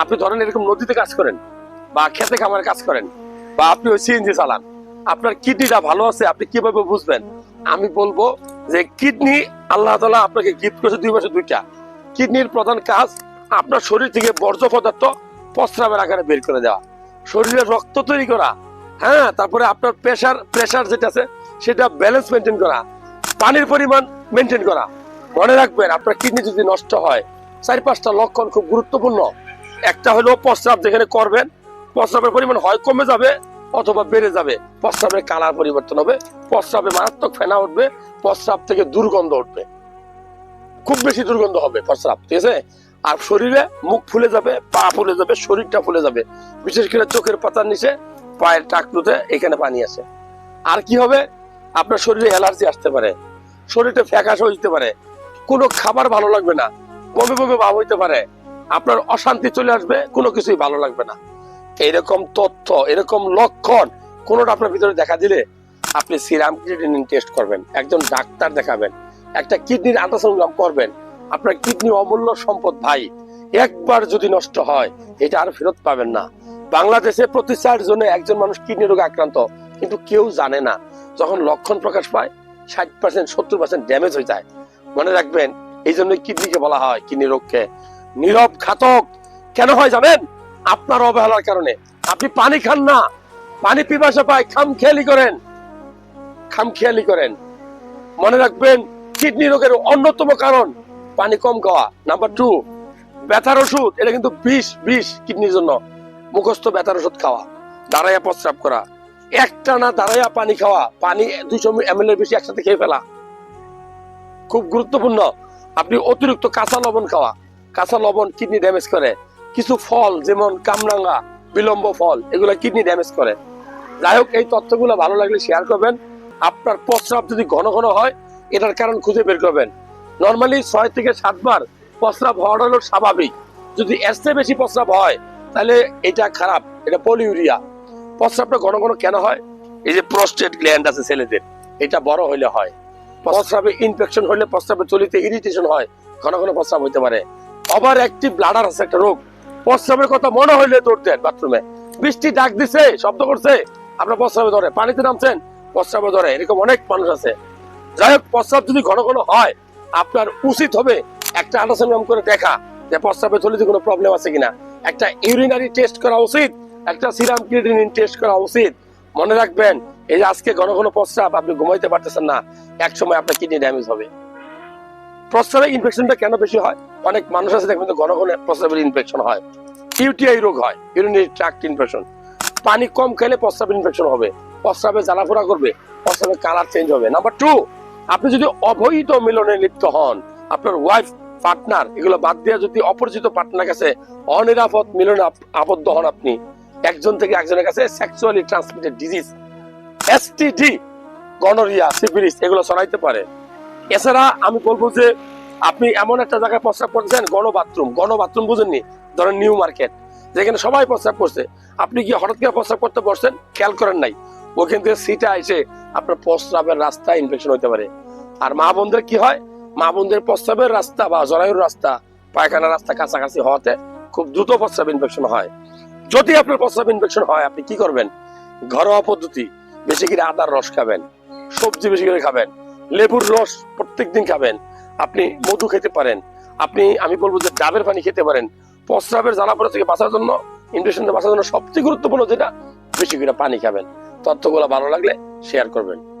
আপনি ধরেন এরকম নদীতে কাজ করেন বা খেতে খামারে কাজ করেন বা আপনি ওই সিএনজি চালান, আপনার কিডনিটা ভালো আছে, আপনি কীভাবে বুঝবেন? আমি বলব যে কিডনি আল্লাহ তালা আপনাকে গিফট করেছে দুই মাসে দুইটা। কিডনির প্রধান কাজ আপনার শরীর থেকে বর্জ্য পদার্থ প্রস্রাবের আকারে বের করে দেওয়া। শরীরে রক্ত তৈরি করা হ্যাঁ তারপরে আপনার প্রেশার প্রেশার যেটা আছে, সেটা ব্যালেন্স মেনটেন করা, পানির পরিমাণ মেনটেন করা। মনে রাখবেন, আপনার কিডনি যদি নষ্ট হয়, চার পাঁচটা লক্ষণ খুব গুরুত্বপূর্ণ। একটা হলো প্রস্রাব যেখানে করবেন, প্রস্রাবের পরিমাণ হয় কমে যাবে অথবা বেড়ে যাবে। প্রস্রাবের কালার পরিবর্তন হবে, প্রস্রাবে মারাত্মক ফেনা উঠবে, প্রস্রাব থেকে দুর্গন্ধ উঠবে। খুব বেশি দুর্গন্ধ হবে প্রস্রাব, ঠিক আছে? আর শরীরে মুখ ফুলে যাবে, পা ফুলে যাবে, শরীরটা ফুলে যাবে। বিশেষ করে চোখের পাতার নিচে, পায়ের টাকলুতে এখানে পানি আসে আর কি হবে? আপনার শরীরে অ্যালার্জি আসতে পারে। শরীরটা ফ্যাকাশ হয়ে যেতে পারে। কোনো খাবার ভালো লাগবে না। বমি বমি ভাব হইতে পারে। আপনার অশান্তি চলে আসবে, কোনো কিছুই ভালো লাগবে না। এইরকম তথ্য, এরকম লক্ষণ, কোনোটা আপনার ভিতরে দেখা দিলে আপনি সিরাম ক্রিয়েটিনিন টেস্ট করবেন, একজন ডাক্তার দেখাবেন, একটা কিডনির আল্ট্রাসাউন্ড করবেন। আপনার কিডনি অমূল্য সম্পদ ভাই, একবার যদি নষ্ট হয়, এটা আর ফেরত পাবেন না। বাংলাদেশে প্রতি চার জনে একজন মানুষ কিডনি রোগে আক্রান্ত, কিন্তু কেউ জানে না। যখন লক্ষণ প্রকাশ পায়, ষাট পার্সেন্ট সত্তর পার্সেন্ট ড্যামেজ হয়ে যায়। মনে রাখবেন এই জন্য কিডনিকে বলা হয় কিডনি রোগকে। নীরব ঘাতক। কেন হয় জানেন? আপনার অবহেলার কারণে। আপনি পানি খান না। পানি পিপাসা পায় খাম খেয়ালি করেন। খাম খেয়ালি করেন। মনে রাখবেন, কিডনি রোগের অন্যতম কারণ পানি কম খাওয়া। নাম্বার টু ব্যথার ওষুধ, এটা কিন্তু বিষ বিষ কিডনির জন্য। মুখস্থ ব্যথার ওষুধ খাওয়া। দাঁড়াইয়া প্রস্রাব করা। একটা না দাঁড়াইয়া পানি খাওয়া। পানি দুশো এম এল এর বেশি একসাথে খেয়ে ফেলা। খুব গুরুত্বপূর্ণ। আপনি অতিরিক্ত কাঁচা লবণ খাওয়া। কাঁচা লবণ কিডনি ড্যামেজ করে। কিছু ফল যেমন কামরাঙ্গা বিলম্ব ফল এগুলো কিডনি ড্যামেজ করে। যাই হোক এই তথ্যগুলো ভালো লাগলে শেয়ার করবেন। আপনার প্রস্রাব যদি ঘন ঘন হয় এটার কারণ খুঁজে বের করবেন। নর্মালি ছয় থেকে সাতবার প্রস্রাব হওয়াটা হলো স্বাভাবিক। যদি চেয়ে বেশি প্রস্রাব হয় তাহলে এটা খারাপ এটা পলিউরিয়া প্রস্রাবটা ঘন ঘন কেন হয়? এই যে প্রস্টেট গ্ল্যান্ড আছে ছেলেদের এটা বড় হইলে হয়। প্রস্রাবে ইনফেকশন হলে প্রস্রাবে চলিতে ইরিটেশন হয় ঘন ঘন প্রস্রাব হইতে পারে। ওভার অ্যাক্টিভ ব্লাডার আছে একটা রোগ। প্রস্রাবের কথা মনে হইলে দৌড় দেন বাথরুমে বৃষ্টি ডাক দিছে, শব্দ করছে, আপনার প্রস্রাবে ধরে। পানিতে নামছেন প্রস্রাবে ধরে। এরকম অনেক মানুষ আছে। যাই হোক প্রস্রাব যদি ঘন ঘন হয়, আপনার উচিত হবে একটা আল্ট্রাসাউন্ড করে দেখা যে প্রস্রাবে চলিতে কোনো প্রবলেম আছে কিনা। একটা ইউরিনারি টেস্ট করা উচিত, একটা সিরাম ক্রিয়েটিনিন টেস্ট করা উচিত। মনে রাখবেন, এই যে আজকে ঘন ঘন প্রস্রাব আপনি ঘুমাইতে পারতেছেন না এক সময় আপনার কিডনি ড্যামেজ হবে। প্রস্রাবে ইনফেকশনটা কেন বেশি হয়? অনেক মানুষ আছে দেখবেন ঘন ঘন প্রস্রাবের ইনফেকশন হয়। ইউটিআই রোগ হয় ইউরিনারি ট্রাক্ট ইনফেকশন পানি কম খেলে প্রস্রাবের ইনফেকশন হবে। প্রস্রাবে জ্বালাফোড়া করবে প্রস্রাবের কালার চেঞ্জ হবে। নাম্বার টু আপনি যদি অবৈধ মিলনে লিপ্ত হন, আপনার ওয়াইফ পার্টনার এগুলো বাদ দিয়ে যদি অপরিচিত পার্টনার কাছে অনিরাপদ মিলনে আবদ্ধ হন আপনি, একজন থেকে একজনের কাছে sexually transmitted disease STD gonorrhoea syphilis এগুলো ছড়াইতে পারে। এছাড়া আমি বলব যে আপনি এমন একটা জায়গায় প্রস্রাব করছেন গণ বাথরুম গণ বাথরুম বুঝেননি? ধরেন নিউ মার্কেট, যেখানে সবাই প্রস্রাব করছে। আপনি কি হঠাৎ করে প্রস্রাব করতে বসছেন? খেয়াল করেন নাই। ওখান থেকে সিটা এসে আপনার প্রস্রাবের রাস্তায় ইনফেকশন হতে পারে। আর মা বোনদের কি হয়? মা বোনদের প্রস্রাবের রাস্তা বা জরায়ুর রাস্তা, পায়খানার রাস্তা কাছাকাছি হওয়াতে খুব দ্রুত প্রস্রাব ইনফেকশন হয়। যদি আপনার প্রস্রাব ইনফেকশন হয়, আপনি কি করবেন? ঘরোয়া পদ্ধতি, বেশি করে আদার রস খাবেন, সবজি বেশি করে খাবেন। লেবুর রস প্রত্যেক দিন খাবেন। আপনি মধু খেতে পারেন। আপনি, আমি বলব যে ডাবের পানি খেতে পারেন। প্রস্রাবের জ্বালাপড়া থেকে বাঁচার জন্য ইনফেকশন থেকে বাঁচার জন্য সবচেয়ে গুরুত্বপূর্ণ যেটা, বেশি করে পানি খাবেন। তথ্যগুলো ভালো লাগলে শেয়ার করবেন।